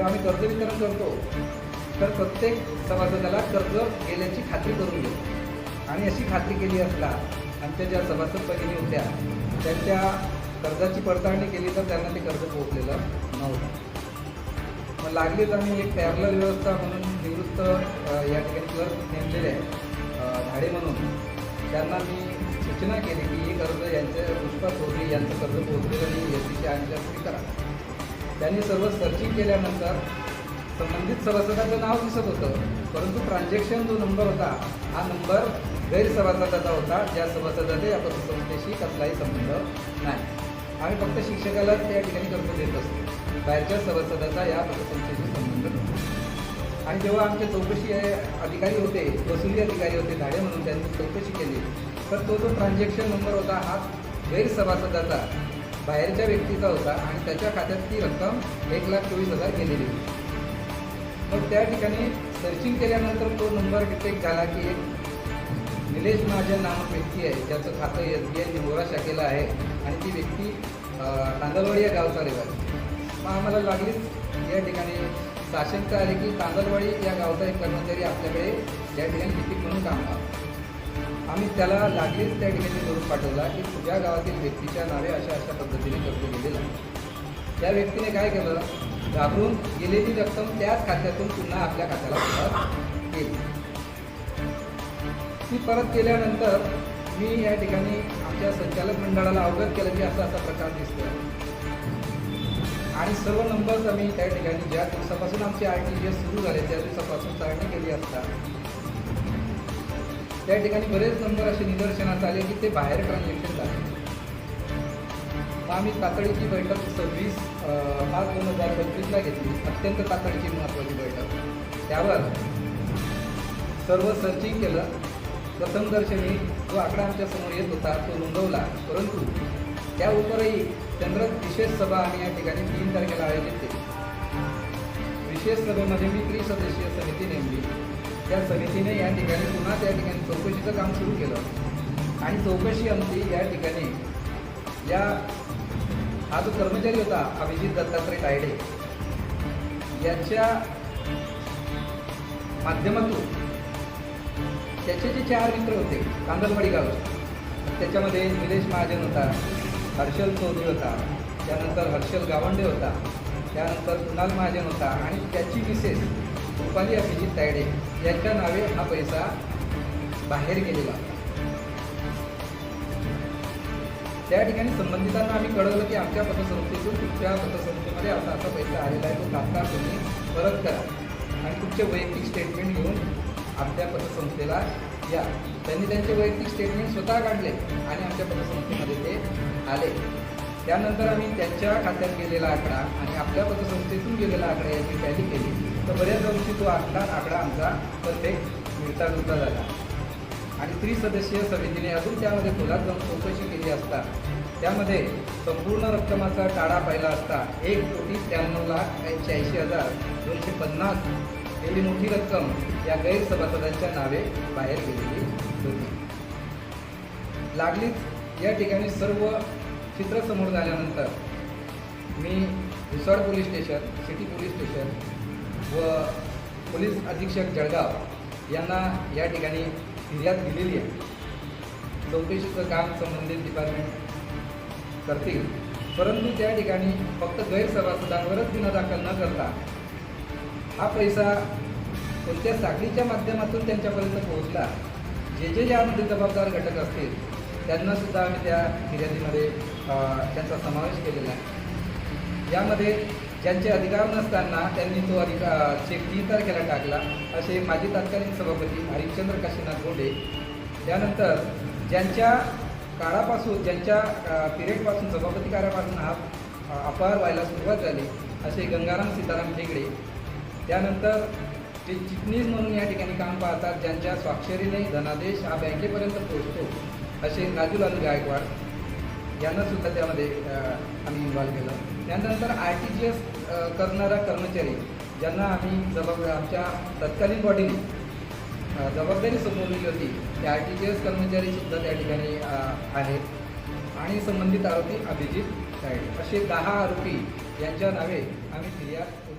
जेव्हा आम्ही कर्ज वितरण करतो तर प्रत्येक सभासदाला कर्ज गेल्याची खात्री करून घेतो आणि अशी खात्री केली असता आमच्या ज्या सभासद भगिनी होत्या त्यांच्या कर्जाची पडताळणी केली तर त्यांना ते कर्ज पोहोचलेलं नव्हतं. मग लागलीच आम्ही एक पॅरलर व्यवस्था म्हणून निवृत्त या ठिकाणी क्लर्क नेमलेले आहे धाडे म्हणून त्यांना मी सूचना केली की हे कर्ज यांच्या पुष्पा चौधरी यांचं कर्ज पोहोचलेलं नाही एस सीच्या आणि करा. त्यांनी सर्व सर्चिंग केल्यानंतर संबंधित सभासदाचं नाव दिसत होतं. परंतु ट्रान्झॅक्शन जो नंबर होता हा नंबर गैरसभासदाचा होता ज्या सभासदाचा या पतसंस्थेशी कसलाही संबंध नाही. आम्ही फक्त शिक्षकालाच त्या ठिकाणी कर्ज देत असतो. बाहेरच्या सभासदाचा या पतसंस्थेशी संबंध नसतो आणि जेव्हा आमचे चौकशी अधिकारी होते वसुली अधिकारी होते धाडे म्हणून त्यांनी चौकशी केली तर तो जो ट्रान्झॅक्शन नंबर होता हा गैरसभासदाचा बाहेरच्या व्यक्तीचा होता आणि त्याच्या खात्यात ती रक्कम एक लाख चोवीस हजार गेलेली होती. मग त्या ठिकाणी सर्चिंग केल्यानंतर तो नंबर डिटेक्ट झाला की एक निलेश महाजन नामक व्यक्ती आहे. ज्याचं खातं एस बी आय निवोरा शाखेला आहे आणि ती व्यक्ती तांदळवाडी या गावचा रहिवासी मग आम्हाला लागलीच या ठिकाणी साशंकता आले की तांदळवाडी या गावचा एक कर्मचारी आपल्याकडे या ठिकाणी लिपिक म्हणून काम करतो आम्ही त्याला लागलीच त्या ठिकाणी करून पाठवला की तुझ्या गावातील व्यक्तीच्या नावे अशा अशा पद्धतीने कर्ज गेलेलं आहे. त्या व्यक्तीने काय केलं? घाबरून गेलेली रक्कम त्याच खात्यातून पुन्हा आपल्या खात्याला परत केली. ती परत केल्यानंतर मी या ठिकाणी आमच्या संचालक मंडळाला अवगत केलं की असा असा प्रकार दिसतोय. आणि सर्व नंबर्स आम्ही त्या ठिकाणी ज्या दिवसापासून आमची आर टी जी एस सुरू झाले त्या दिवसापासून चालणी केली असता त्या ठिकाणी बरेच नंबर असे निदर्शनास आले की ते बाहेर ट्रान्झॅक्शन झाले. मग आम्ही तातडीची बैठक सव्वीस पाच दोन हजार पंचवीसला घेतली. अत्यंत तातडीची महत्त्वाची बैठक. त्यावर सर्व सर्चिंग केलं. प्रथमदर्शनी जो आकडा आमच्यासमोर येत होता तो नोंदवला. परंतु त्या उपरही चंद्र विशेष सभा आम्ही या ठिकाणी तीन तारखेला आयोजित केली. विशेष सभेमध्ये मी त्रिसदस्यीय समिती नेमली. त्या समितीने या ठिकाणी पुन्हा त्या ठिकाणी चौकशीचं काम सुरू केलं. आणि चौकशी आमची या ठिकाणी या हा जो कर्मचारी होता अभिजित दत्तात्रय तायडे याच्या माध्यमातून त्याचे जे चार मित्र होते कांदलवाडी गावचे त्याच्यामध्ये निलेश महाजन होता हर्षल चौधरी होता त्यानंतर हर्षल गावंडे होता त्यानंतर कुणाल महाजन होता आणि त्याची मिसेस रुपाली अभिजित तायडे यांच्या नावे हा पैसा बाहेर गेलेला. त्या ठिकाणी संबंधितांना आम्ही कळवलं की आमच्या पतसंस्थेतून तुमच्या पतसंस्थेमध्ये असा असा पैसा आलेला आहे तो तात्काळ तुम्ही परत करा. आणि तुमचे वैयक्तिक स्टेटमेंट घेऊन आमच्या पतसंस्थेला या. त्यांनी त्यांचे वैयक्तिक स्टेटमेंट स्वतः काढले आणि आमच्या पतसंस्थेमध्ये ते आले. त्यानंतर आम्ही त्यांच्या खात्यात गेलेला आकडा आणि आपल्या पतसंस्थेतून गेलेला आकडा याची टॅली केली. तर बऱ्याच अंशी तो आकडा आकडा आमचा प्रत्येक मिळता जुळता झाला. आणि त्रिसदस्यीय समितीने अजून त्यामध्ये खोलात जाऊन चौकशी केली असता त्यामध्ये संपूर्ण रक्कमाचा टाळा पाहिला असता एक कोटी त्र्याण्णव लाख ऐंशी हजार दोनशे पन्नास एवढी मोठी रक्कम या गैरसभासदांच्या नावे बाहेर गेलेली होती. लागलीच या ठिकाणी सर्व चित्र समोर झाल्यानंतर मी Bhusad police station city police station व पोलीस अधीक्षक जळगाव यांना या ठिकाणी फिर्याद दिलेली आहे. चौकशीचं काम संबंधित डिपार्टमेंट करतील. परंतु त्या ठिकाणी फक्त गैरसभासदांवरच गुन्हा दाखल न करता हा पैसा कोणत्या साखळीच्या माध्यमातून त्यांच्यापर्यंत पोहोचला जे जे यामध्ये जबाबदार घटक असतील त्यांनासुद्धा आम्ही त्या फिर्यादीमध्ये त्यांचा समावेश केलेला आहे. यामध्ये ज्यांचे अधिकार नसताना त्यांनी तो अधिकार चेक तीन तारखेला टाकला. असे माजी तत्कालीन सभापती हरिश्चंद्र काशीनाथ गोंडे. त्यानंतर ज्यांच्या काळापासून ज्यांच्या पिरियडपासून सभापती कार्यापासून हा अपहार व्हायला सुरुवात झाली असे गंगाराम सीताराम ठेगडे त्यानंतर जे चिटणीस म्हणून या ठिकाणी काम पाहतात ज्यांच्या स्वाक्षरीने धनादेश हा बँकेपर्यंत पोहोचतो असे राजू लालू गायकवाड. यांना सुद्धा त्यामध्ये आम्ही इन्व्हॉल्व केलं. त्यानंतर आय टी जी एस करणारा कर्मचारी ज्यांना आम्ही जबाब आमच्या तत्कालीन बॉडीने जबाबदारी सोपवलेली होती ते आर टी जी एस कर्मचारी सुद्धा त्या ठिकाणी आहेत. आणि संबंधित आरोपी अभिजित साईड असे दहा आरोपी यांच्या नावे आम्ही फिर्याद